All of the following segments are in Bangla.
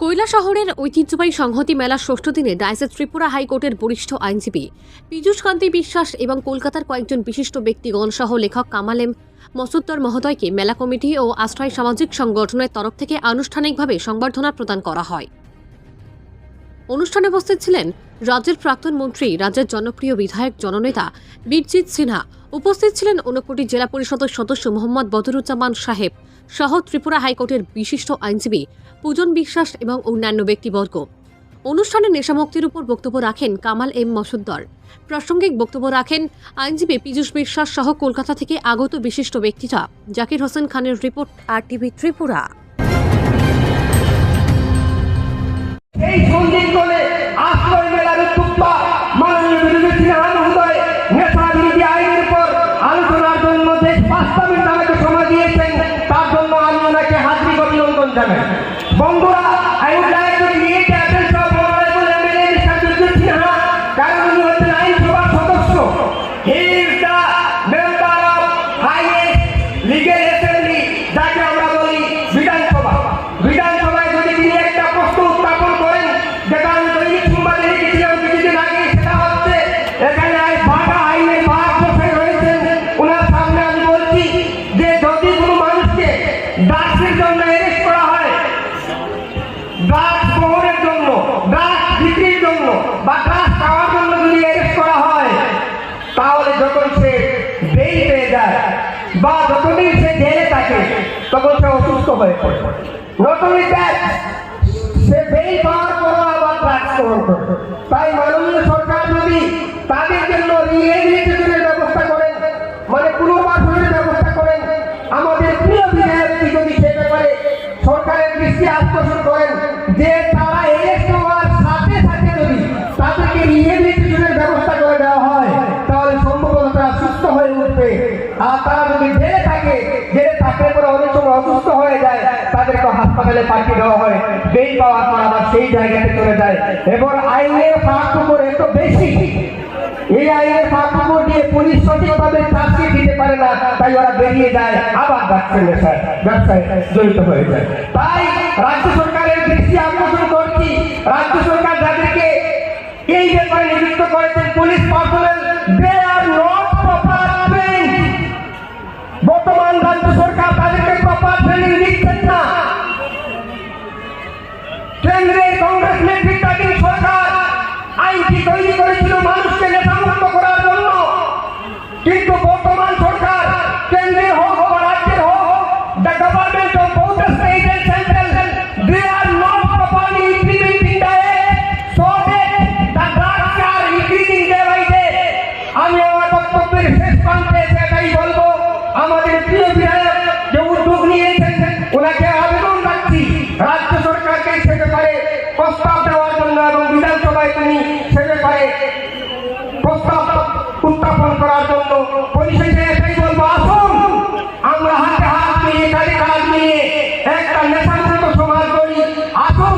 কৈলা শহরের ঐতিহ্যবাহী সংহতি মেলার ষষ্ঠ দিনে ডাইসে ত্রিপুরা হাইকোর্টের বরিষ্ঠ আইনজীবী পীযুষ কান্তি বিশ্বাস এবং কলকাতার কয়েকজন বিশিষ্ট ব্যক্তিগণ সহ লেখক কামালেম মসুদ্দর মহোদয়কে মেলা কমিটি ও আশ্রয় সামাজিক সংগঠনের তরফ থেকে আনুষ্ঠানিকভাবে সংবর্ধনা প্রদান করা হয়। অনুষ্ঠানে উপস্থিত ছিলেন রাজ্যের প্রাক্তন মন্ত্রী, রাজ্যের জনপ্রিয় বিধায়ক, জননেতা বীরজিৎ সিনহা উপস্থিত ছিলেন ঊনকোটি জেলা পরিষদের সদস্য মোহাম্মদ বদরুজ্জামান সাহেব সহ ত্রিপুরা হাইকোর্টের বিশিষ্ট আইনজীবী পূজন বিশ্বাস এবং অন্যান্য ব্যক্তিবর্গ। অনুষ্ঠানে নেশামুক্তির উপর বক্তব্য রাখেন কামাল এম মসুদ্দর প্রাসঙ্গিক বক্তব্য রাখেন আইনজীবী পীযূষ বিশ্বাস সহ কলকাতা থেকে আগত বিশিষ্ট ব্যক্তিরা। জাকির হোসেন খানের রিপোর্ট, আর টিভি ত্রিপুরা। অভিনন্দন জানাই বা যতদিন সে জেলে থাকে তখন সে অসুস্থ হয়ে পড়ে। নট অনলি সে বেল পাওয়ার পরও আবার ড্রাগস গ্রহণ করে তাই মাননীয় সরকার যদি তাদের জন্য রিহেবিলিটেশনের ব্যবস্থা করেন মানে পুনর্বাসনের ব্যবস্থা করেন, আমাদের প্রিয় বিধায়কটি যদি সে ব্যাপারে সরকারের দৃষ্টি আকর্ষণ করেন, যে তারা এরেস্ট হওয়ার সাথে সাথে যদি তাদেরকে রিহেবিলিটেশনের হাসপাতালে পাঠিয়ে দেওয়া হয়। বেল পাওয়ার পর আবার সেই জায়গাতে চলে যায়। এবং আইনের ফাঁক এত বেশি। এই আইনের ফাঁকুমো দিয়ে পুলিশ সঠিকভাবে চাকরি দিতে পারে না, তাই ওরা বেরিয়ে যায়। আবার ব্যবসায় নেশায়। ব্যবসায় জড়িত হয়ে যায়। তাই রাজ্য সরকারের দৃষ্টি আকর্ষণ করছি। রাজ্য সরকার যাদেরকে এই ব্যাপারে নিযুক্ত করেছেন, পুলিশ পার্সোনাল পরিশেষে এটাই বলব, আসুন। আমরা হাতে হাত মিলিয়ে কাঁধে কাঁধ মিলিয়ে একটা নেশামুক্ত সমাজ করি আসুন,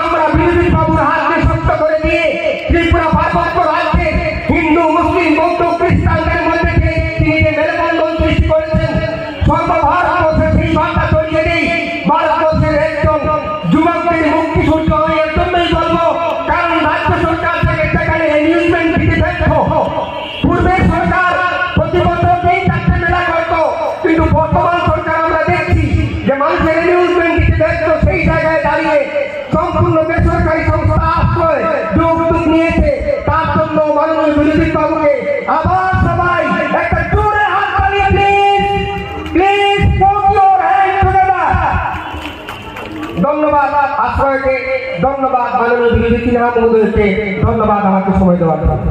আমরা বিরোধী বাবুর হাতকে করে দিয়ে হিন্দু, মুসলিম, বৌদ্ধ, খ্রিস্টানদের মধ্যে তিনি যে মেলবন্ধন সৃষ্টি করেছেন, সর্বভারতবর্ষে সেই বার্তা ছড়িয়ে দিই ভারতবর্ষের একজন কারণ রাজ্য সরকার থেকে সেখানে এনিউজমেন্ট দিতে বেসরকারি সংস্থা আশ্রয় উদ্যোগ নিয়েছে। তার জন্য মাননীয় বাবুকে আবার ধন্যবাদ আশ্রয়কে, ধন্যবাদ মাননীয় মহোদয়কে, ধন্যবাদ আমাকে সময় দেওয়ার জন্য।